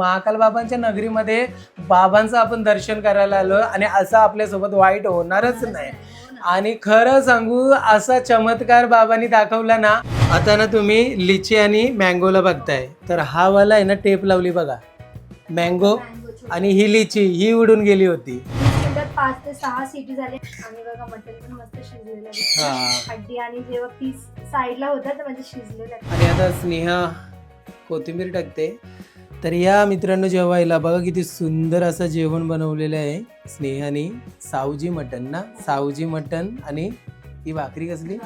महाकाल बाबांच्या नगरीमध्ये बाबांचं आपण दर्शन करायला आलो आणि असं आपल्यासोबत वाईट होणारच नाही. आणि खरं सांगू असा चमत्कार बाबांनी दाखवला ना आता ना तुम्ही लिची आणि मँगोला बघताय. तर हा वाला आहे ना टेप लावली बघा. मँगो आणि ही लिची ही उडून गेली होती. पाच ते सहा सिटी झाले. आणि बघा मटन पण मस्त शिजलेलं हड्डी आणि जेव्हा पीस साईडला होतात तर म्हणजे शिजलेलं. आणि आता स्नेहा कोथिंबीर टाकते. तर या मित्रांनो जेवायला बघा किती सुंदर असं जेवण बनवलेलं आहे. स्नेहाने सावजी मटन ना? सावजी मटन आणि ही भाकरी कसली?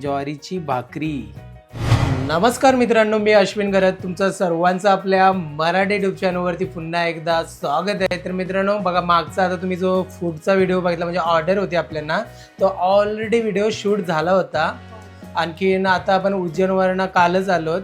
ज्वारीची भाकरी. नमस्कार मित्रांनो मी अश्विन घरत. तुमचं सर्वांचं आपल्या मराठी युट्यूब चॅनलवरती पुन्हा एकदा स्वागत आहे. तर मित्रांनो बघा मागचा आता तुम्ही जो फूडचा व्हिडिओ बघितला म्हणजे ऑर्डर होती आपल्याला तो ऑलरेडी व्हिडिओ शूट झाला होता. आणखीन आता आपण उज्जैनवरनं कालच आलो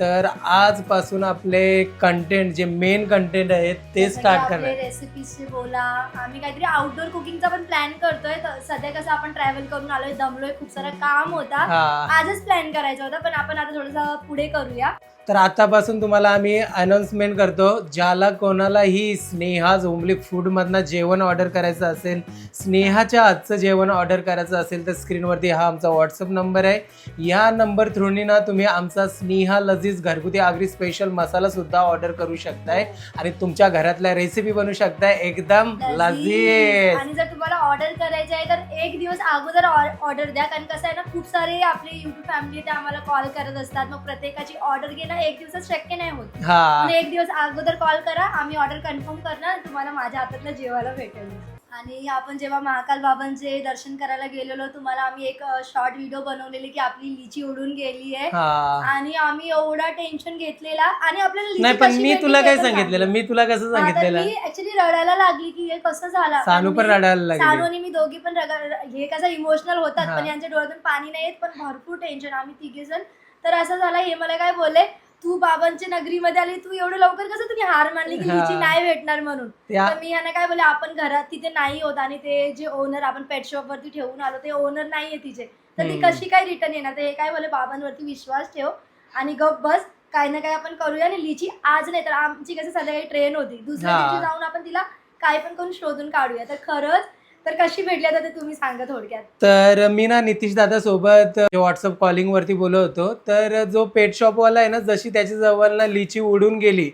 तर आजपासून आपले कंटेंट जे मेन कंटेंट आहेत ते स्टार्ट करणार. रेसिपीजचे बोला आम्ही काहीतरी आउटडोर कुकिंगचा पण प्लॅन करतोय. तर सध्या कसं आपण ट्रॅव्हल करून आलोय दमलोय खूप सारं काम होता. हा. आजच प्लॅन करायचा होता पण आपण आता थोडस पुढे करूया. तर आतापासून तुम्हाला आम्ही अनाउन्समेंट करतो ज्याला कोणालाही स्नेहा झोंबली फूडमधनं जेवण ऑर्डर करायचं असेल स्नेहाच्या हातचं जेवण ऑर्डर करायचं असेल तर स्क्रीनवरती हा आमचा व्हॉट्सअप नंबर आहे. या नंबर थ्रूनी ना तुम्ही आमचा स्नेहा लजीज घरगुती आगरी स्पेशल मसाला सुद्धा ऑर्डर करू शकताय आणि तुमच्या घरातल्या रेसिपी बनवू शकताय. एकदम लजीज. आणि जर तुम्हाला ऑर्डर करायचे आहे तर एक दिवस अगोदर ऑर्डर द्या. कारण कसं आहे ना खूप सारे आपले युट्यूब फॅमिली ते आम्हाला कॉल करत असतात. मग प्रत्येकाची ऑर्डर घेणं एक दिवसात शक्य नाही होत. हा. एक दिवस अगोदर कॉल करा आम्ही ऑर्डर कन्फर्म करणार तुम्हाला माझ्या हातातलं जेवायला भेटेल. आणि आपण जेव्हा महाकाल बाबांचे दर्शन करायला गेलेलो तुम्हाला आम्ही एक शॉर्ट व्हिडिओ बनवलेली की आपली लिची उडून गेली आहे. हा. आणि आम्ही एवढा टेन्शन घेतलेला आणि आपल्याला लिची नाही पण कशी मी भेटली तुला ते काय पण सांगितलेलं? सांग. मी तुला कसं सांगितलेलं? मी ऍक्च्युली रडायला लागली की हे कसं झालं? सानू पण रडायला लागली. सानू आणि मी दोघी पण रगा- हे कसं इमोशनल होतात हा. पण यांच्या डोळ्यातून पाणी नाही येत पण भरपूर टेन्शन आम्ही तिघे जण तर असं झालं हे मला काय बोलले? तू बाबांच्या नगरीमध्ये आली तू एवढं लवकर कसं तुम्ही हार मानली की हा. लिची नाही भेटणार म्हणून त्या तर मी यांना काय बोलले आपण घरात तिथे नाही होत आणि ते जे ओनर आपण पेट शॉप वरती ठेवून आलो ते ओनर नाहीये तिचे तर ती हम्म. कशी काय रिटर्न येणार तर हे काय बोले बाबांवरती विश्वास ठेव आणि गप बस काही ना काही आपण करूया आणि लिची आज नाही तर आमची कसं संध्याकाळी ट्रेन होती दुसऱ्या हा. दिवशी जाऊन आपण तिला काय पण करून शोधून काढूया तर खरंच तर कशी भेटली आता तुम्ही सांगा थोडक्यात. तर मी ना नितीश दादा सोबत व्हॉट्सअप कॉलिंग वरती बोलत होतो तर जो पेट शॉपवाला आहे ना जशी त्याच्याजवळ ना लिची उडून गेली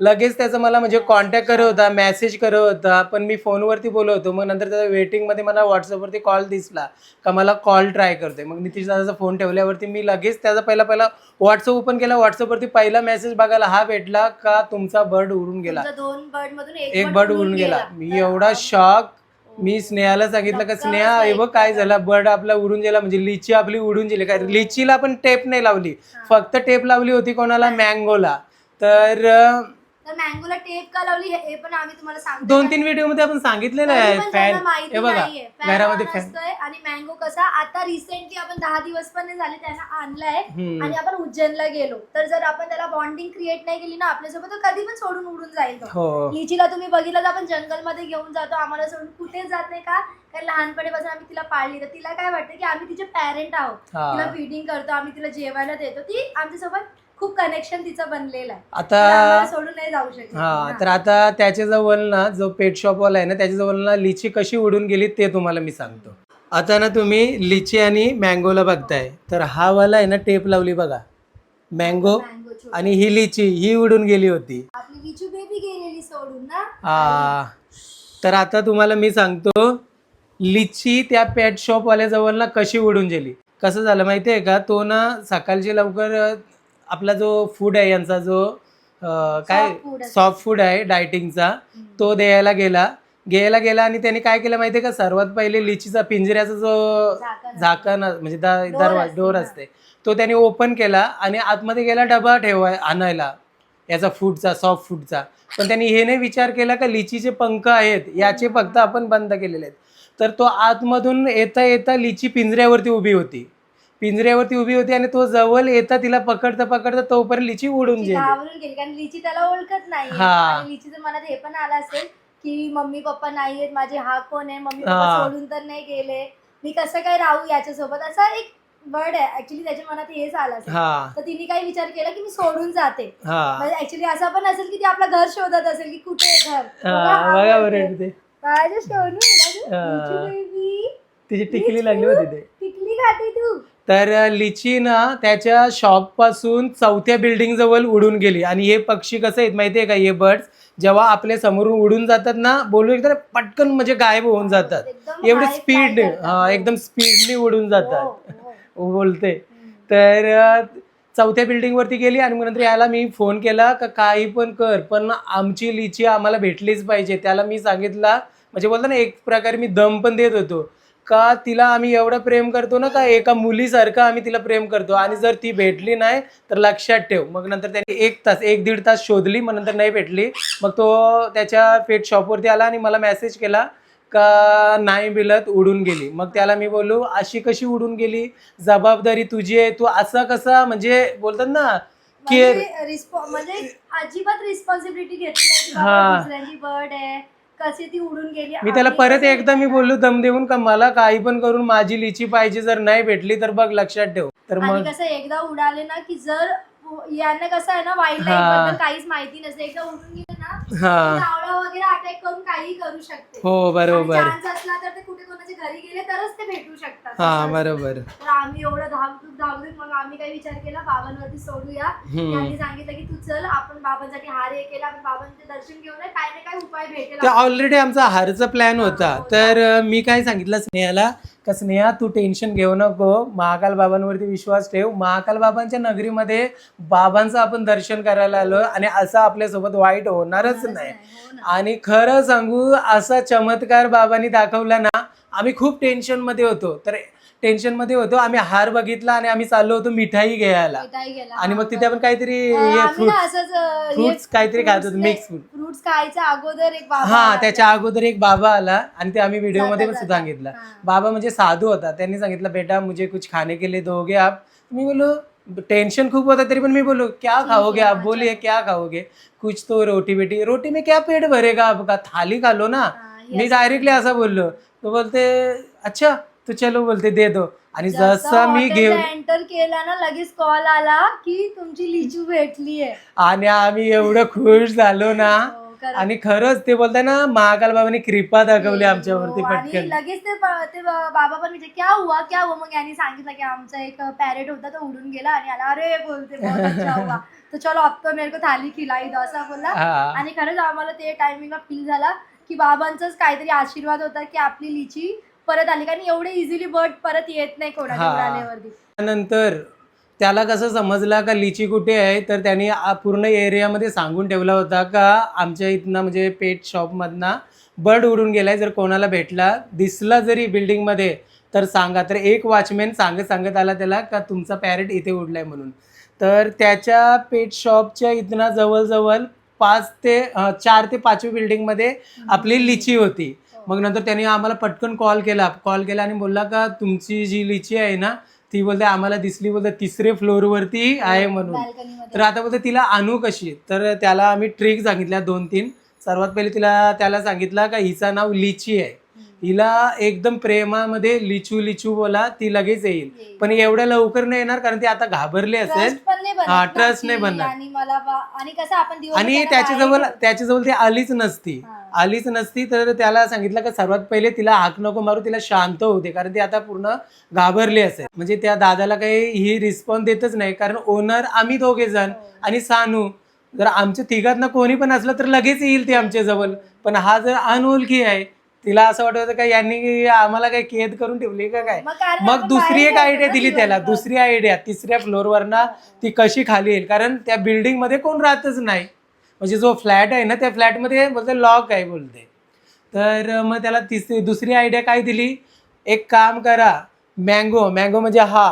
लगेच त्याचा मला म्हणजे कॉन्टॅक्ट करत होता मेसेज करत होता पण मी फोनवरती बोलत होतो मग नंतर त्याच्या वेटिंगमध्ये मला व्हॉट्सअपवरती कॉल दिसला का मला कॉल ट्राय करते मग नितीश दादाचा फोन ठेवल्यावरती मी लगेच त्याचा पहिला पहिला व्हॉट्सअप ओपन केला व्हॉट्सअपवरती पहिला मेसेज बघायला हा भेटला का? तुमचा बर्ड उडून गेला. दोन बर्ड मधून एक बर्ड उडून गेला. मी एवढा शॉक मी स्नेहाला सांगितलं का स्नेहा हे बघ काय झालं. बर्ड आपला उडून गेला म्हणजे लिची आपली उडून गेली. काय लिचीला आपण टेप नाही लावली. फक्त टेप लावली होती कोणाला? मँगोला. तर तर मँगोला टेप का लावली हे पण आम्ही तुम्हाला सांगतो. दोन तीन व्हिडिओमध्ये आपण सांगितलेलं आहे फॅन हे बघा घरामध्ये फॅन आणि मँगो कसा आता रिसेंटली आपण दहा दिवस पण झाले त्यांना आणलाय. आणि आपण उज्जैनला गेलो. तर जर आपण त्याला बॉन्डिंग क्रिएट नाही केली ना आपल्यासोबत तर कधी पण सोडून उडून जाईल तो. हो. लिचीला तुम्ही बघितलं तर आपण जंगलमध्ये घेऊन जातो आम्हाला सोडून कुठेच जात नाही का? कारण लहानपणीपासून आम्ही तिला पाळली. तर तिला काय वाटतं की आम्ही तिचे पॅरेंट आहोत. तिला फीडिंग करतो आम्ही तिला जेवायला देतो. ती आमच्यासोबत खूप कनेक्शन तिचं बनलेलं आहे. आता सोडून नाही जाऊ शकत. हा तर आता त्याच्याजवळ ना जो पेट शॉपवाला आहे ना त्याच्याजवळ ना लिची कशी उडून गेली ते तुम्हाला मी सांगतो. आता ना तुम्ही लिची आणि मँगोला बघताय तर हा वाला आहे ना टेप लावली बघा. मँगो. आणि ही लिची ही उडून गेली होती. आपली लिचू बेबी गेलेली सोडून ना? आ, तर आता तुम्हाला मी सांगतो लिची त्या पेट शॉपवाल्याजवळ ना कशी उडून गेली. कसं झालं माहिती आहे का? तो ना सकाळची लवकर आपला जो फूड आहे यांचा जो अ, काय. सॉफ्ट फूड आहे. डायटिंगचा तो द्यायला गेला. घ्यायला गेला आणि त्याने काय केलं माहितीये का? सर्वात पहिले लिचीचा पिंजऱ्याचा जो झाकण. झाकण म्हणजे दा- Door दरवाजा असते, डोर. असते. तो त्याने ओपन केला आणि आतमध्ये गेला डबा ठेवाय आणायला. याचा फूडचा सॉफ्ट फूडचा पण त्यांनी हे नाही विचार केला का लिचीचे पंख आहेत याचे फक्त आपण बंद केलेले आहेत. तर तो आतमधून येता येता लिची पिंजऱ्यावरती उभी होती. पिंजऱ्यावरती उभी होती आणि तो जवळ येता तिला पकडता पकडता तोपर्यंत लिची उडून गेली. घाबरून गेली कारण लिची त्याला ओळखत नाही. हा. आणि लिचीचं मनात हे पण आलं असेल की मम्मी पप्पा नाहीयेत माझे हा कोण आहे मम्मी हा. पप्पा सोडून तर नाही गेले. मी कसं काय राहू याच्यासोबत? असा एक बर्ड आहे. ऍक्च्युली त्याच्या मनात हेच आलं असेल. हा. तर तिने काही विचार केला की मी सोडून जाते. हा. म्हणजे ऍक्च्युली असं पण असेल की ती आपलं घर शोधत असेल की कुठे आहे घर? हा बघा बरं ते माझ्या सोनू हा. बेबी तिची टिकली लागली होती ते. टिकली खाते तू? तर लिची ना त्याच्या शॉपपासून चौथ्या बिल्डिंग जवळ उडून गेली. आणि हे पक्षी कसं आहेत माहितीये का? हे बर्ड्स जेव्हा आपल्या समोरून उडून जातात ना बोलू एकदम पटकन म्हणजे गायब होऊन जातात. एवढे स्पीड. हा एकदम स्पीडने उडून हो, जातात. हो. बोलते. तर चौथ्या बिल्डिंग वरती गेली आणि नंतर याला मी फोन केला का काही पण कर पण आमची लिची आम्हाला भेटलीच पाहिजे. त्याला मी सांगितलं म्हणजे बोलतो ना एक प्रकारे मी दम पण देत होतो. का तिला आम्ही एवढं प्रेम करतो ना का एका मुलीसारखं आम्ही तिला प्रेम करतो? आणि जर ती भेटली नाही तर लक्षात ठेव. मग नंतर त्याने एक तास एक दीड तास शोधली मग नंतर नाही भेटली. मग तो त्याच्या पेट शॉपवरती आला आणि मला मेसेज केला का नाही बिलत उडून गेली. मग त्याला मी बोललो अशी कशी उडून गेली? जबाबदारी तुझी आहे तू असं कसं म्हणजे बोलतात ना की म्हणजे रिस्पॉ- म्हणजे अजिबात रिस्पॉन्सिबिलिटी घेतली हा. बर्ड आहे कशी ती उडून गेली? मी त्याला आम्ही परत कसं- एकदा मी बोललो दम देऊन का मला काही पण करून माझी लिची पाहिजे जर नाही भेटली तर बघ लक्षात ठेव. तर आणि मग कसं एकदा उडाले ना की जर यांना कसं आहे ना वाईल्ड हा. लाईफबद्दल काहीच माहिती नसते एकदा उडून गेले ना हा डावळा वगैरे अटॅक करून काही करू शकते हो बरोबर चान्स असला तर ते कुठे कोणाच्या घरी गेले तरच ते भेटू शकतात हा असं बरोबर. तर आम्ही एवढं धावधूक धावधूक मग आम्ही काही विचार केला बाबांवरती सोडूया हम्म. त्यांनी सांगितलं की तू चल आपण बाबांसाठी हार हे केला आपण बाबांचे दर्शन घेऊन ये, काय ना काय उपाय भेटेल ते ऑलरेडी आमचा हारचा प्लॅन होता हा, होता. तर अं, मी काय सांगितलं स्नेहाला का स्नेहा तू टेन्शन घेऊ नको. महाकाल बाबांवरती विश्वास ठेव. महाकाल बाबांच्या नगरीमध्ये बाबांचं आपण दर्शन करायला आलो आणि असं आपल्यासोबत वाईट होणारच नाही. हो. आणि खरं सांगू असा चमत्कार बाबांनी दाखवला ना आम्ही खूप टेन्शनमध्ये होतो. तर टेन्शनमध्ये होतो आम्ही हार बघितला आणि आम्ही चाललो होतो मिठाई घ्यायला मिठाई आणि मग तिथे आपण काहीतरी आम्ही फ्रूट ना असंच अं, हे fruits काहीतरी खात होतो, ने- fruit. fruits खायच्या अगोदर एक बाबा हा आला. त्याच्या अगोदर एक बाबा आला आणि ते आम्ही व्हिडिओमध्ये पण जाता- सुद्धा जाता. सांगितलं हा. बाबा म्हणजे साधू होता त्यांनी सांगितलं बेटा मुझे कुछ खाने के लिए दोगे आप मी बोलो टेंशन खूप होता तरी पण मी बोलो क्या ठीक खाओगे है, आप अच्छा. बोलिए क्या खाओगे कुछ तो रोटी बेटी रोटी में क्या पेट भरेगा आपका थाली खा लो ना हा, मी. डायरेक्टली असं बोललो तो बोलते अच्छा तो चलो बोलते दे दो. आणि जसं मी घेऊन एंटर केला ना लगेच कॉल आला की तुमची लिचू भेटली आहे आणि आम्ही एवढं खुश झालो ना. हो. आणि खरंच ते बोलताय ना महाकाल बाबांनी कृपा दाखवली आमच्यावरती पटकन. लगेच ते बाबा पण विचार क्या हुआ क्या हुआ? मग यांनी सांगितलं की आमचा एक पॅरेट होता तो उडून गेला आणि आला अरे बोलते तो चलो अब तो मेरे को थाली खिलाई दो असा बोलला. आणि खरंच आम्हाला ते टायमिंगला फील झाला की बाबांचाच काहीतरी आशीर्वाद होता की आपली लिची परत आली कारण एवढे इझिली बर्ड परत येत नाही कोणाच्या हा. उडाल्यावरती त्यानंतर त्याला कसं समजला का लिची कुठे आहे तर त्याने आ- पूर्ण एरियामध्ये सांगून ठेवला होता का आमच्या इथनं म्हणजे पेट शॉपमधनं बर्ड उडून गेलाय जर कोणाला भेटला दिसला जरी बिल्डिंगमध्ये तर सांगा. तर एक वॉचमॅन सांगत सांगत आला त्याला का तुमचा पॅरेट इथे उडलाय म्हणून. तर त्याच्या पेट शॉपच्या इथनं जवळजवळ पाच ते अं, चार ते पाचवी बिल्डिंगमध्ये आपली लिची होती. मग नंतर त्याने आम्हाला पटकन कॉल केला. कॉल केला आणि बोलला का तुमची जी लिची आहे ना ती बोलते आम्हाला दिसली बोलते तिसरे फ्लोअरवरती आहे म्हणून. तर आता बोलते तिला आणू कशी तर त्याला आम्ही ट्रिक सांगितल्या दोन तीन. सर्वात पहिले तिला त्याला सांगितलं का हिचं नाव लिची आहे. हिला एकदम प्रेमामध्ये लिचू लिचू बोला ती लगेच येईल. पण एवढ्या लवकर नाही येणार कारण ती आता घाबरली असेल. ट्रस्ट हा, की नाही बनणार. आणि त्याच्याजवळ त्याच्याजवळ ती आलीच नसती. आलीच नसती तर त्याला सांगितलं का सर्वात पहिले तिला हाक नको मारू तिला शांत होते कारण ती आता पूर्ण घाबरली असेल. म्हणजे त्या दादाला काही ही रिस्पॉन्स देतच नाही कारण ओनर आम्ही दोघे जण. आणि सानू. जर आमच्या तिघात कोणी पण असलं तर लगेच येईल ती आमच्या जवळ. पण हा जर अनोळखी आहे तिला असं वाटत होतं का यांनी आम्हाला काही केद करून ठेवली का काय? मग दुसरी एक आयडिया ना दिली त्याला. दुसरी आयडिया तिसऱ्या फ्लोअरवरना ती कशी खाली येईल? कारण त्या बिल्डिंगमध्ये कोण राहतच नाही. म्हणजे जो फ्लॅट आहे ना त्या फ्लॅटमध्ये बोलते लॉक आहे बोलते. तर मग त्याला तिसरी दुसरी आयडिया काय दिली? एक काम करा मँगो मँगो म्हणजे हा.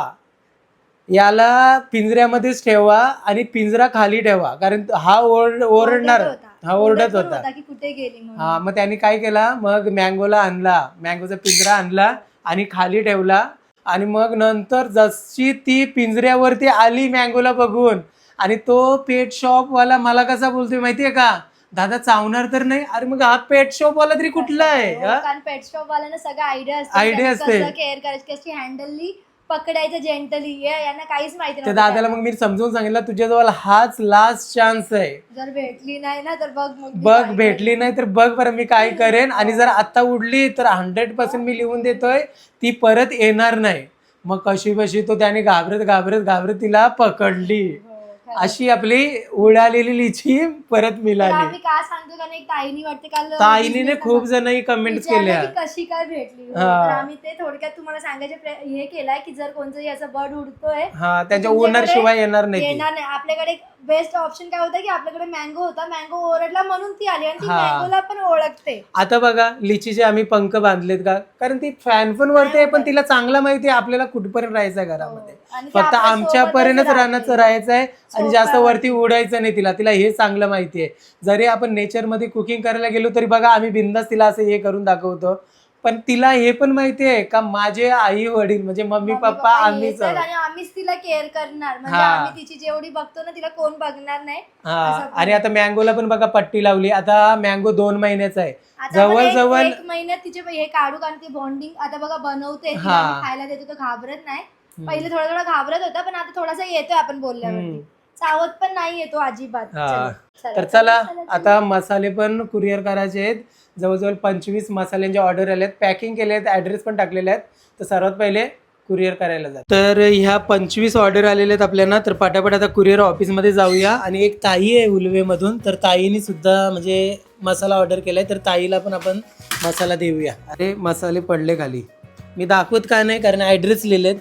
याला पिंजऱ्यामध्येच ठेवा आणि पिंजरा खाली ठेवा. कारण हा ओरड ओरडणार. हा ओरडत होता. हा मग त्यांनी काय केला? मग मँगोला आणला. मँगोचा पिंजरा आणला आणि खाली ठेवला. आणि मग नंतर जशी ती पिंजऱ्यावरती आली मँगोला बघून आणि तो पेट शॉप वाला मला कसा बोलतोय माहितीये का? दादा चावणार तर नाही अरे मग हा पेट शॉप वाला तरी कुठला आहे? हो, हा? कारण पेट शॉप वाल्यांना सगळं आयडिया Idea त्यांनी असते. कसं केअर करायची कशी हँडलली पकडायचं जेंटली यांना काहीच माहिती त्या नव्हतं दादाला मग मी समजून सांगितलं तुझ्याजवळ हाच लास्ट चान्स आहे. जर भेटली नाही ना तर बघ मग मी बघ काय भेटली नाही तर बघ बरं मी काय करेन. आणि जर आता उडली तर हंड्रेड पर्सेंट मी लिहून देतोय ती परत येणार नाही. मग कशी बशी तो त्याने घाबरत घाबरत घाबरत तिला पकडली. हो. अशी आपली उडालेली लिची परत मिळाली आम्ही का सांगतो कारण एक ताईनी वाटते काल ताईने खूप जणांनी कमेंट विचारलं केल्या की कशी काय भेटली हा. तर आम्ही ते थोडक्यात तुम्हाला सांगायचे प्रय- हे केलाय की जर कोणतंही असं बर्ड उडतोय हा त्यांच्या तुमच्याकडे ओनर शिवाय येणार नाही ती. येणार नाही आपल्याकडे बेस्ट ऑप्शन काय होतं की आपल्याकडे मँगो होता मँगो ओरडला म्हणून ती आली आणि ती हा. मँगोला पण ओळखते आता बघा लिचीचे आम्ही पंख बांधलेत का कारण ती फॅन पण वरती आहे पण तिला चांगला माहिती आहे आपल्याला कुठपर्यंत राहायचं आहे घरामध्ये हो. आणि ती फक्त आपल्या आमच्यापर्यंत सोबतच राहण्याचं राहते. राहायचं आहे आणि जास्त. वरती उडायचं नाही तिला तिला हे चांगलं माहिती आहे जरी आपण नेचरमध्ये कुकिंग करायला गेलो तरी बघा आम्ही बिंदास तिला असं हे करून दाखवतो पण तिला हे पण माहिती आहे का माझे आई वडील म्हणजे मम्मी पप्पा आम्हीच आहोत. आणि आम्हीच तिला केअर करणार म्हणजे हा. आम्ही तिची जेवढी बघतो ना तिला कोण बघणार नाही हा असं पण आणि आता मँगोला पण बघा पट्टी लावली आता मँगो दोन महिन्याचा आहे आता आपण एक- जवळ-जवळ- एक महिन्यात तिचे हे काढू कारण ती बॉन्डिंग आता बघा बनवते तिला हा. आम्ही खायला देतो तो घाबरत नाही पहिले थोडा थोडा घाबरत होता पण आता थोडासा येतोय आपण बोलल्यावरती हम्म. चावत पण नाही येतो अजिबात हा. चला. तर चला आता मसाले पण कुरिअर करायचे आहेत जवळजवळ पंचवीस मसाल्यांचे ऑर्डर आले आहेत पॅकिंग केले आहेत ॲड्रेस पण टाकलेले आहेत तर सर्वात पहिले कुरिअर करायला जात. तर ह्या पंचवीस ऑर्डर आलेले आहेत आपल्याला तर पटापट आता कुरिअर ऑफिसमध्ये जाऊया. आणि एक ताई आहे उलवेमधून तर ताईने सुद्धा म्हणजे मसाला ऑर्डर केलाय तर ताईला पण आपण मसाला देऊया. अरे मसाले पडले खाली. मी दाखवत काय नाही कारण ॲड्रेस लिहिलेत.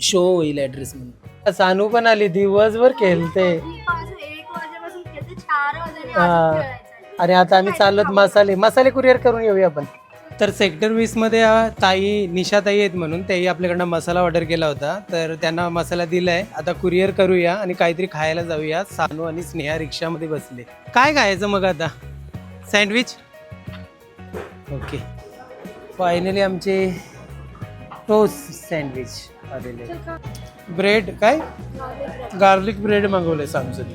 शो होईल ॲड्रेस म्हणून. सानू पण आली दिवसभर खेळते. हा. आणि आता आम्ही चाललोत मसाले. मसाले कुरिअर करून येऊया आपण. तर सेक्टर वीसमध्ये अं, ताई निशाताई आहेत म्हणून त्याही आपल्याकडनं मसाला ऑर्डर केला होता. तर त्यांना मसाला दिलाय. आता कुरिअर करूया आणि काहीतरी खायला जाऊया. सानू आणि स्नेहा रिक्षामध्ये बसले. काय खायचं मग आता? सँडविच ओके फायनली आमचे टोस्ट सँडविच आलेले ब्रेड काय? गार्लिक ब्रेड मागवले सामसून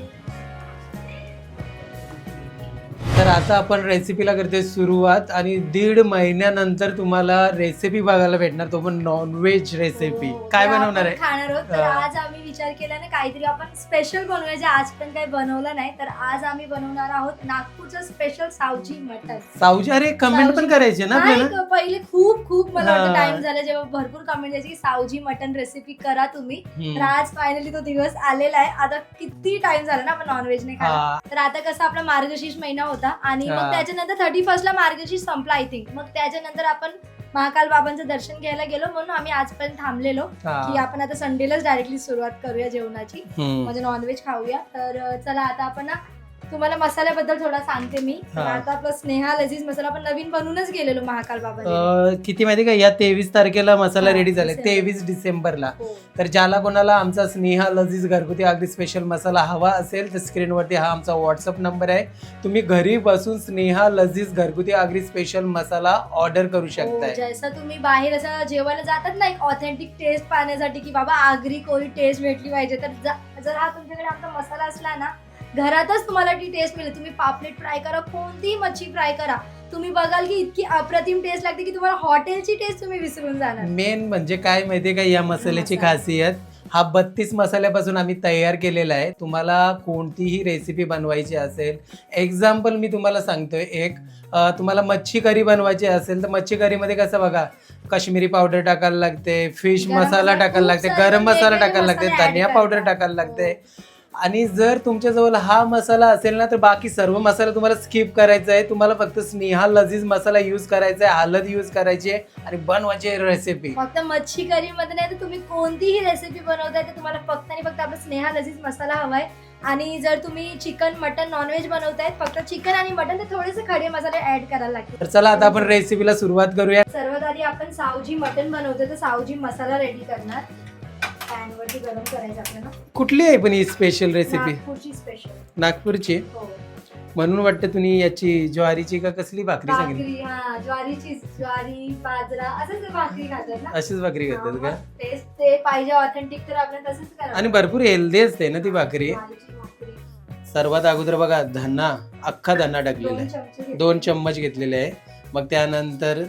तर आता आपण रेसिपीला करतोय सुरुवात आणि दीड महिन्यानंतर तुम्हाला रेसिपी बघायला भेटणार तो पण नॉनव्हेज रेसिपी काय बनवणार आहे खाणार आहोत तर हा. आज आम्ही विचार केला ना काहीतरी आपण स्पेशल बनवायचे आज पण काही बनवलं नाही तर आज आम्ही बनवणार आहोत नागपूरचं स्पेशल सावजी मटन साऊजी अरे कमेंट पण सावजी. करायचे ना नाही आपल्याला ग, पहिले खूप खूप मला वाटतं हा. टाइम झाला जेव्हा भरपूर कमेंट यायची की सावजी मटन रेसिपी करा तुम्ही हम्म. तर आज फायनली तो दिवस आलेला आहे आता किती टाइम झाला ना आपण नॉनव्हेज नाही हा. तर आता कसं आपला मार्गशीर्ष महिना होता आणि हा. मग त्याच्यानंतर थर्टी फर्स्ट ला मार्गशीर्ष संपला आय थिंक मग त्याच्यानंतर आपण महाकाल बाबांचं दर्शन घ्यायला गेलो म्हणून आम्ही आजपर्यंत थांबलेलो हा. की आपण आता संडेलाच डायरेक्टली सुरुवात करूया जेवणाची हम्म. म्हणजे नॉनव्हेज खाऊया तर अं, चला आता आपण ना तुम्हाला मसाल्याबद्दल थोडा सांगते मी. हा. आता आपला स्नेहा लजीज मसाला आपण नवीन बनवूनच गेलेलो महाकाल बाबा अं, किती माहिती का या तेवीस तारखेला मसाला हा, रेडी झाले. डिसेंबर. तेवीस डिसेंबरला. हो. तर ज्याला कोणाला आमचा स्नेहा लजीज घरगुती अगदी स्पेशल मसाला हवा असेल तर स्क्रीनवरती हा आमचा व्हॉट्सअप नंबर आहे. तुम्ही घरी बसून स्नेहा लजीज घरगुती अगदी स्पेशल मसाला ऑर्डर करू हो, शकताय. जसं तुम्ही बाहेर असं जेवायला जातात ना एक ऑथेंटिक टेस्ट पाहण्यासाठी की बाबा आगरी कोरी टेस्ट भेटली पाहिजे. तर ज- जर हा तुमच्याकडे आमचा मसाला असला ना घरातच तुम्हाला ती टेस्ट मिळेल. तुम्ही पापलेट फ्राय करा कोणतीही मच्छी फ्राय करा. तुम्ही बघाल की इतकी अप्रतिम टेस्ट लागते की तुम्हाला हॉटेलची टेस्ट तुम्ही विसरून जाणार. मेन म्हणजे काय माहितीये का या मसाल्याची मसाला. खासियत? हा बत्तीस मसाल्यापासून आम्ही तयार केलेला आहे. तुम्हाला कोणतीही रेसिपी बनवायची असेल एक्झाम्पल मी तुम्हाला सांगतोय एक तुम्हाला मच्छी करी बनवायची असेल तर मच्छी करीमध्ये कसं बघा काश्मीरी पावडर टाकायला लागते फिश मसाला टाकायला लागते गरम मसाला टाकायला लागते धनिया पावडर. टाकायला लागते. आणि जर तुमच्याजवळ हा मसाला असेल ना तर बाकी सर्व मसाला तुम्हाला स्किप करायचा आहे तुम्हाला फक्त स्नेहा लजीज मसाला यूज करायचा आहे हळद यूज करायची आहे आणि बनवायची रेसिपी फक्त मच्छी करी मध्ये नाही तर तुम्ही कोणतीही रेसिपी बनवताय तर तुम्हाला फक्त आणि फक्त आपला स्नेहा लजीज मसाला हवाय. आणि जर तुम्ही चिकन मटन नॉनव्हेज बनवताय फक्त चिकन आणि मटन तर थोडेसे खडे मसाले ऍड करायला लागतील. तर चला आता आपण रेसिपीला सुरुवात करूया. सर्वात आधी आपण सावजी मटन बनवतोय तर सावजी मसाला रेडी करणार. गरम करायचं आपल्याला. कुठली आहे पण ही स्पेशल रेसिपी नागपूरची स्पेशल नागपूरची? हो. म्हणून वाटतं तुम्ही याची ज्वारीची का कसली भाकरी सांगितली? भाकरी हा ज्वारीची ज्वारी बाजरा असंच भाकरी खातात ना. अशीच भाकरी करतात का? टेस्ट ते पाहिजे ऑथेंटिक तर आपल्याला तसंच करावं आणि भरपूर हेल्दी असते ना ती भाकरी. ज्वारीची भाकरी. सर्वात अगोदर बघा धना अख्खा धना टाकलेला दोन आहे. चमचे. दोन चम्मच घेतलेले आहे. मग त्यानंतर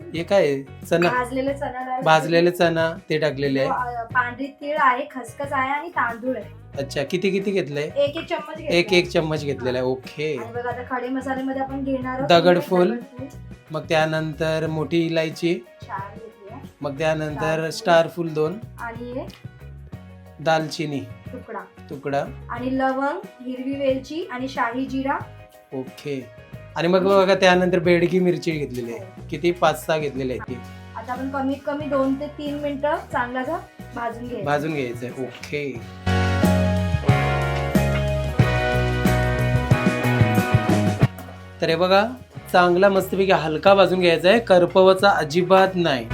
हे काय आहे? चना भाजलेले चणा डाळ भाजलेले चना ते टाकलेले आहे. अ, पांढरी तीळ आहे खसखस आहे आणि तांदूळ आहे. अच्छा किती किती घेतलंय? एक एक चम्मच घेतला. एक एक चम्मच घेतलेला आहे. ओके. आणि बघा आता खडे मसाल्यामध्ये आपण घेणार आहोत. दगडफूल. दगडफूल. मग त्यानंतर मोठी इलायची. चार घेतली आहे. मग त्यानंतर स्टार फुल दोन. आणि हे दालचिनी. तुकडा. तुकडा. आणि लवंग हिरवी वेलची आणि शाही जिरा. ओके. आणि मग बघा त्यानंतर बेडगी मिरची घेतलेली आहे. किती? पाच सहा घेतलेले आहे ती. आता आपण कमीत कमी दोन ते तीन मिनिटं चांगला भाजून घ्यायचं. भाजून घ्यायचंय ओके. तर हे बघा चांगला मस्तपैकी हलका भाजून घ्यायचा आहे. करपवाचा अजिबात नाही.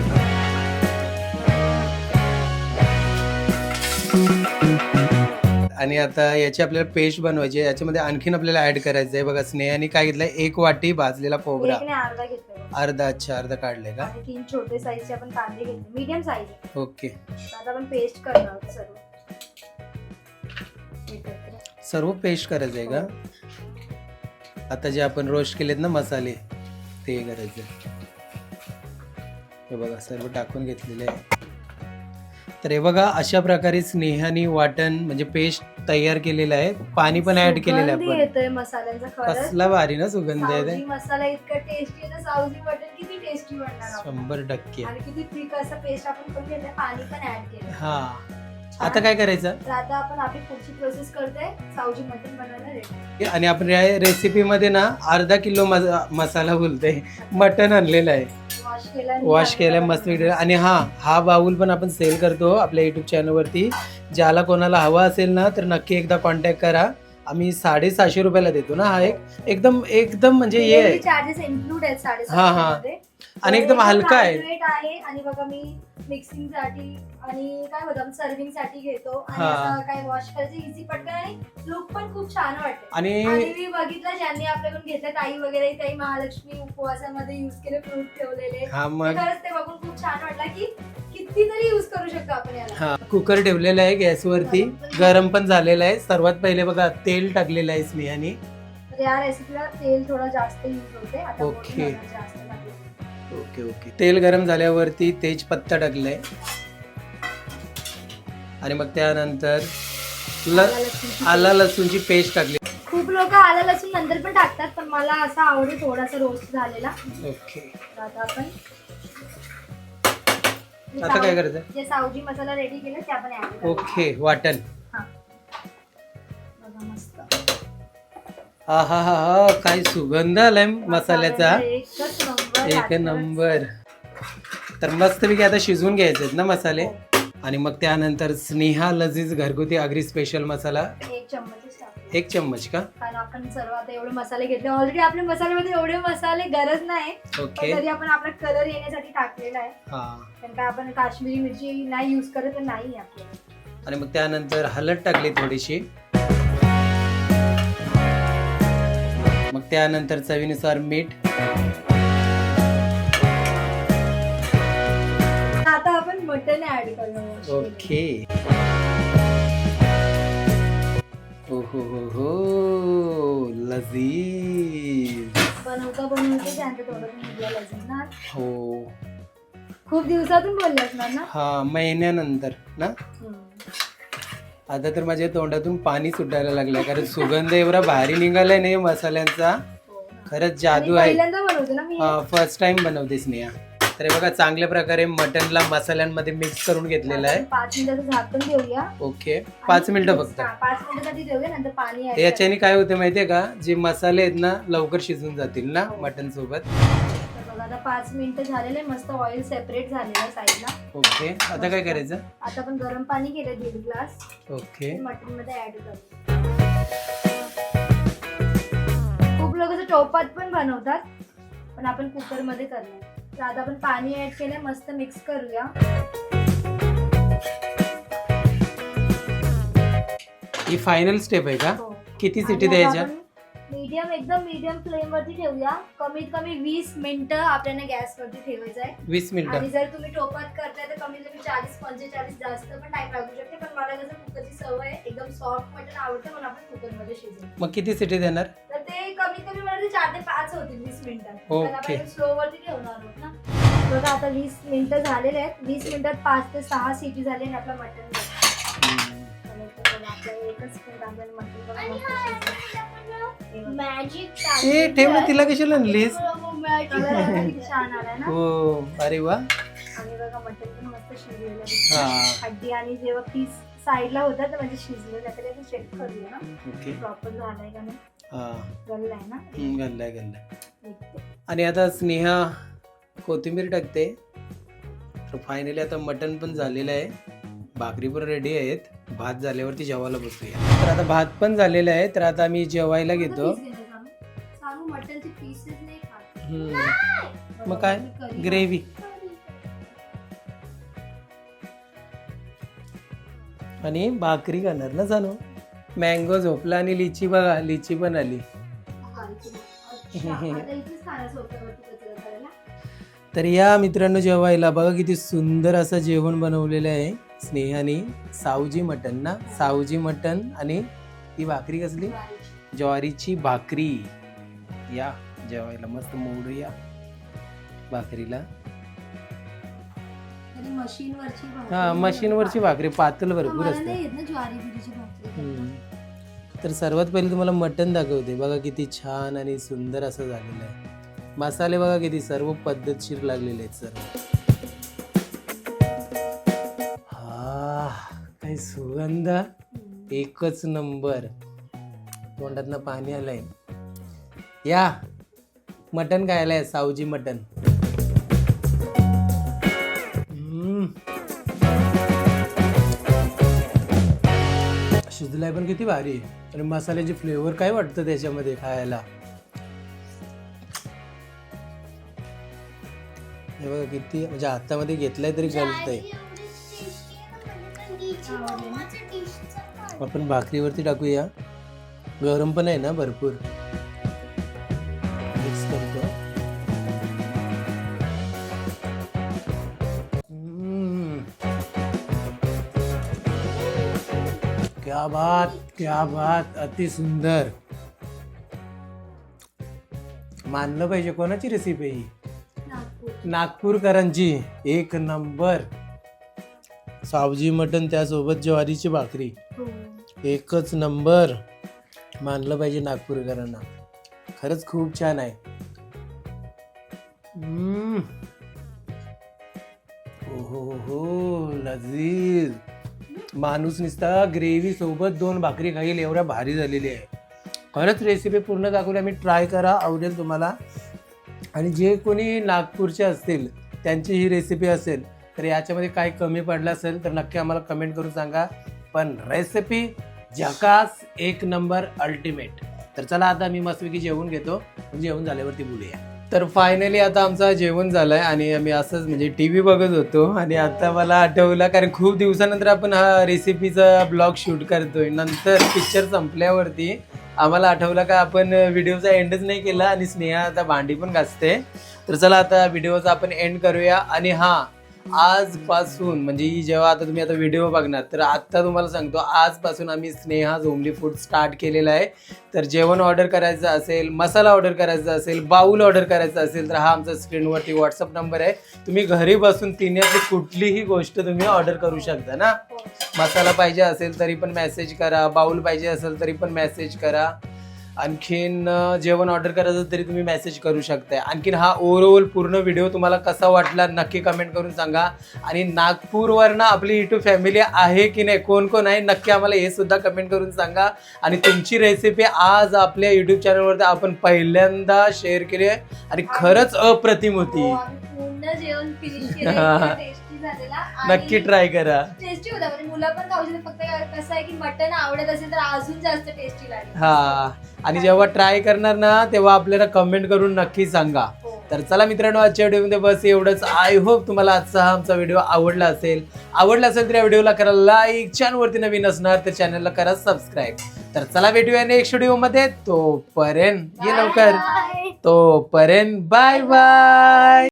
आणि आता याची आपल्याला पेस्ट बनवायची आहे. याच्यामध्ये आणखीन आपल्याला ऍड करायचं आहे बघा स्नेहाने काय घेतलंय? एक वाटी भाजलेला खोबरा. एक अर्धा अर्धा अच्छा अर्धा काढले का? आणि तीन छोटे साईजचे आपण कांदे घेतले. मीडियम साईज ओके आता आपण पेस्ट करणार आहोत सर्व. एकत्र. सर्व पेस्ट करायचं आहे का आता जे आपण रोस्ट केलेत ना मसाले ते करायचे हे बघा सर्व टाकून घेतलेले आहे. तर हे बघा अशा प्रकारे स्नेहानी वाटण म्हणजे पेस्ट तयार केलेलं आहे. पाणी पण ऍड केलेलं आहे आपण. येतोय मसाल्यांचा खरंच. कसला भारी ना सुगंध आहे सावजी मसाला इतका टेस्टी आहे तर सावजी मटन किती टेस्टी बनणार आपण. शंभर टक्के. आणि किती थिक असं पेस्ट आपण करून घेतलं पाणी पण ऍड केलं हा. आता काय करायचं? तर आता आपण आपली पुढची प्रोसेस करतोय सावजी मटन बनवायला रेडी आणि आपण या रेसिपीमध्ये ना अर्धा किलो मसा- मसाला बोलतोय. मटण आणलेलं आहे. वॉश केला वॉश केलाय मस्त वेगळं आणि हा हा बाउल पण आपण सेल करतो आपल्या युट्यूब चॅनलवरती ज्याला कोणाला हवा असेल ना तर नक्की एकदा कॉन्टॅक्ट करा. आम्ही साडेसहाशे रुपयाला देतो ना हा एक. एकदम एकदम म्हणजे हे चार्जेस इन्क्लूड आहेत हा, हा. आणि एकदम हलका आहे. आहे आणि बघा मी मिक्सिंगसाठी आणि काय होतं सर्विंगसाठी घेतो आणि हा. असं काय वॉश करायचं इझी पटकन आणि लुक पण खूप छान वाटते. आणि आणि मी बघितलं ज्यांनी आपल्याकडून घेतलं ताई वगैरे ताई महालक्ष्मी उपवासामध्ये युज केले फ्रूट ठेवलेले. हा मग? खरंच ते बघून खूप छान वाटलं की कितीतरी युज करू शकतो आपण याला. हा कुकर ठेवलेला आहे गॅसवरती. गरम पण झालेला आहे. सर्वात पहिले बघा तेल टाकलेलं आहे स्नेहाने तर या रेसिपीला तेल थोडं जास्त युज होते. आता ओके. मोठं जास्त. Okay okay. तेल गरम झाल्यावरती तेजपत्ता टाकलाय. आणि मग त्यानंतर ल आलं लसूणची आला लसूणची पेस्ट टाकली. खूप लोक आलं लसूण नंतर पण टाकतात पण मला असा आवडेल थोडासा रोस्ट झालेला. ओके. तर आता आपण जे आता काय साव- करायचं? जे सावजी मसाला रेडी केले ते आपण ऍड करू ओके वाटण. हा. बघा मस्त. हा हा हा हा काय सुगंध आलाय मसाल्याचा. एकच एक. नंबर. तर मस्तपैकी आता शिजवून घ्यायचे ना मसाले. हो. आणि मग त्यानंतर स्नेहा लजीज घरगुती आगरी स्पेशल मसाला. एक चम्मचच टाकले एक चम्मच का? कारण आपण सर्व आता एवढे मसाले घेतले. ऑलरेडी आपल्या मसाल्यामध्ये एवढे मसाले गरज नाही. ओके तरी आपण आपला कलर येण्यासाठी टाकलेला आहे. हा. कारण काय आपण काश्मीरी मिरची नाही युज करत तर नाही आपल्याला. आणि मग त्यानंतर हळद टाकली थोडीशी. मग त्यानंतर चवीनुसार मीठ. मटन ऍड करणार ओके. हो हो हो हो. लजीज. बनवता बनवता त्यांचं थोडं हो. खूप दिवसातून बोलले असणार ना? हा महिन्यानंतर ना? आता तर माझ्या तोंडातून पाणी सुटायला लागलंय कारण सुगंध एवढा भारी निघालाय नाही मसाल्यांचा. हो. खरंच जादू आहे. पहिल्यांदा बनवते ना मी? फर्स्ट टाइम बनवते स्नेहा. तर हे बघा चांगल्या प्रकारे मटनला मसाल्यांमध्ये मिक्स करून घेतलेलं आहे. पाच मिनिटाचं झाकण देऊया. ओके. पाच मिनिटं फक्त. हा, पाच मिनिटासाठी देऊया नंतर पाणी add याच्याने काय होतं माहितीये का? जे मसाले आहेत ना लवकर शिजून जातील ना मटन सोबत. करायचं. तर बघा आता पाच मिनिटं झालेले मस्त ऑइल सेपरेट झालेलं आहे साईडला. ओके. आता काय करायचं? आता आपण गरम पाणी केलं दीड ग्लास. ओके. मटनमध्ये ऍड करू खूप लोक टोपात पण बनवतात पण आपण कुकरमध्ये करणार. तर आता आपण पाणी ऍड केलं मस्त मिक्स करूया. ही फायनल स्टेप आहे का? किती सिटी द्यायच्या? मीडियम एकदम मीडियम फ्लेम वरती ठेवूया. कमीत कमी वीस मिनिटं आपल्याला गॅस वरती ठेवायचं आहे. वीस मिनिटं. आणि जर तुम्ही टोपात करताय तर कमीत कमी चाळीस पंचेचाळीस जास्त पण टाइम लागू शकते. पण मला कसं कुकरची सवय आहे एकदम सॉफ्ट मटन आवडतं म्हणून आपण कुकरमध्ये शिजवू मग किती सिटी देणार? तर ते कमीत कमी मला वाटतं चार ते पाच होतील वीस मिनिटात Okay. स्लो वरती ठेवणार आहोत ना. बघा आता वीस मिनिटं झालेले आहेत. वीस मिनिटात पाच ते सहा सीटी झाली आणि आपलं मटण आपल्याला एकच मिनिट आपल्याला मटण बघा मस्त शिजलं. ए ठेव ना तिला कशाला आणलीस हो अरे वा. आणि बघा मटण पण मस्त शिजलेलं हा. आहे. हड्डी आणि जेव्हा पीस साईडला होता तर म्हणजे शिजलेलं आहे. तरी आपण चेक करूया ना. ओके. प्रॉपर झालाय का नाही? गल्ला आहे ना? हम्म, घाललाय घाललाय एक- आणि आता स्नेहा कोथिंबीर टाकते. तर फायनली आता मटण पण झालेलं आहे. भाकरी पण रेडी आहेत. भात झाल्यावरती जेवायला बसूया तर आता भात पण झालेला आहे तर आता आम्ही जेवायला घेतो. मग? काय? ग्रेव्ही आणि भाकरी खाणार ना जाणू मँगो झोपला आणि लिची बघा लिची पण आली. तर या मित्रांनो जेवायला बघा किती सुंदर असं जेवण बनवलेलं आहे. स्नेहाने सावजी मटन ना सावजी मटन आणि ती भाकरी कसली? ज्वारीची. भाकरी. या जेवायला मस्त मोडूया भाकरीला. आणि मशीनवरची भाकरी. हा मशीनवरची भाकरी पातळ भरपूर असते. तर सर्वात पहिले तुम्हाला मटण दाखवते. बघा किती छान आणि सुंदर असं झालेलं आहे. मसाले बघा किती सर्व पद्धतशीर लागलेले आहेत सर्व काय सुगंध. एकच नंबर तोंडातनं पाणी आलंय या मटन खायला आहे सावजी मटन. शिजलाय पण किती भारी आहे. आणि मसाल्याचे फ्लेवर काय वाटतं त्याच्यामध्ये खायला हे बघा किती म्हणजे हातामध्ये घेतलाय तरी गलतंय आपण भाकरीवरती टाकूया. गरम पण आहे ना भरपूर. मिक्स करतो. क्या बात क्या बात अति सुंदर. मानलं पाहिजे कोणाची रेसिपी ही? नागपूर नागपूरकरांची. एक नंबर. सावजी मटन त्यासोबत ज्वारीची भाकरी. हो. एकच नंबर मानलं पाहिजे नागपूरकरांना. खरंच खूप छान आहे. हम्म. ओहो हो लजीज. माणूस नुसता ग्रेव्ही सोबत दोन भाकरी खाईल एवढ्या भारी झालेली आहे. खरंच रेसिपी पूर्ण दाखवली आम्ही ट्राय करा आवडेल तुम्हाला. आणि जे कोणी नागपूरचे असतील त्यांची ही रेसिपी असेल तर याच्यामध्ये काय कमी पडलं असेल तर नक्की आम्हाला कमेंट करून सांगा. पण रेसिपी झकास एक नंबर अल्टिमेट तर चला आता मी मस्तपैकी जेवून घेतो. जेवण झाल्यावरती बोलूया. तर फायनली आता आमचं जेवण झालंय आणि आम्ही असंच म्हणजे टी व्ही बघत होतो. आणि आता मला आठवलं कारण खूप दिवसानंतर आपण हा रेसिपीचा ब्लॉग शूट करतोय. नंतर पिक्चर संपल्यावरती आम्हाला आठवलं का आपण व्हिडिओचा एंडच नाही केला आणि स्नेहा आता भांडी पण घासते. तर चला आता व्हिडिओचा आपण एंड करूया. आणि हां आजपासून म्हणजे ही जेव्हा आता तुम्ही आता व्हिडिओ बघणार तर आत्ता तुम्हाला सांगतो आजपासून आम्ही स्नेहा झोमली फूड स्टार्ट केलेलं आहे. तर जेवण ऑर्डर करायचं असेल मसाला ऑर्डर करायचा असेल बाऊल ऑर्डर करायचा असेल तर हा आमचा स्क्रीनवरती व्हॉट्सअप नंबर आहे. तुम्ही घरी बसून पिण्याची कुठलीही गोष्ट तुम्ही ऑर्डर करू शकता ना. मसाला पाहिजे असेल तरी पण मेसेज करा बाऊल पाहिजे असेल तरी पण मेसेज करा. आणखीन जेवण ऑर्डर करायचं तरी तुम्ही मेसेज करू शकताय. आणखीन हा ओव्हरऑल पूर्ण व्हिडिओ तुम्हाला कसा वाटला नक्की कमेंट करून सांगा. आणि नागपूरवरनं आपली युट्यूब फॅमिली आहे की नाही कोण कोण आहे नक्की आम्हाला हे सुद्धा कमेंट करून सांगा. आणि तुमची रेसिपी आज आपल्या युट्यूब चॅनलवरती आपण पहिल्यांदा शेअर केली आहे. आणि खरंच अप्रतिम हो, होती पूर्ण जेवण नक्की ट्राय करा. टेस्टी होता. म्हणजे मुलं पण खाऊ शकतात. फक्त कसं आहे की मटन आवडत असेल तर अजून जास्त टेस्टी लागेल. हा. आणि जेव्हा ट्राय करणार ना तेव्हा आपल्याला कमेंट करून नक्की सांगा. हो. तर चला मित्रांनो आजच्या व्हिडिओमध्ये बस एवढंच. आय होप तुम्हाला आजचा हा आमचा व्हिडिओ आवडला असेल. आवडला असेल तर या व्हिडिओला करा लाईक चॅनलवरती नवीन असणार तर चॅनलला करा सबस्क्राईब तर चला भेटूया नेक्स्ट व्हिडिओमध्ये तोपर्यंत ये लवकर. Bye. तोपर्यंत बाय बाय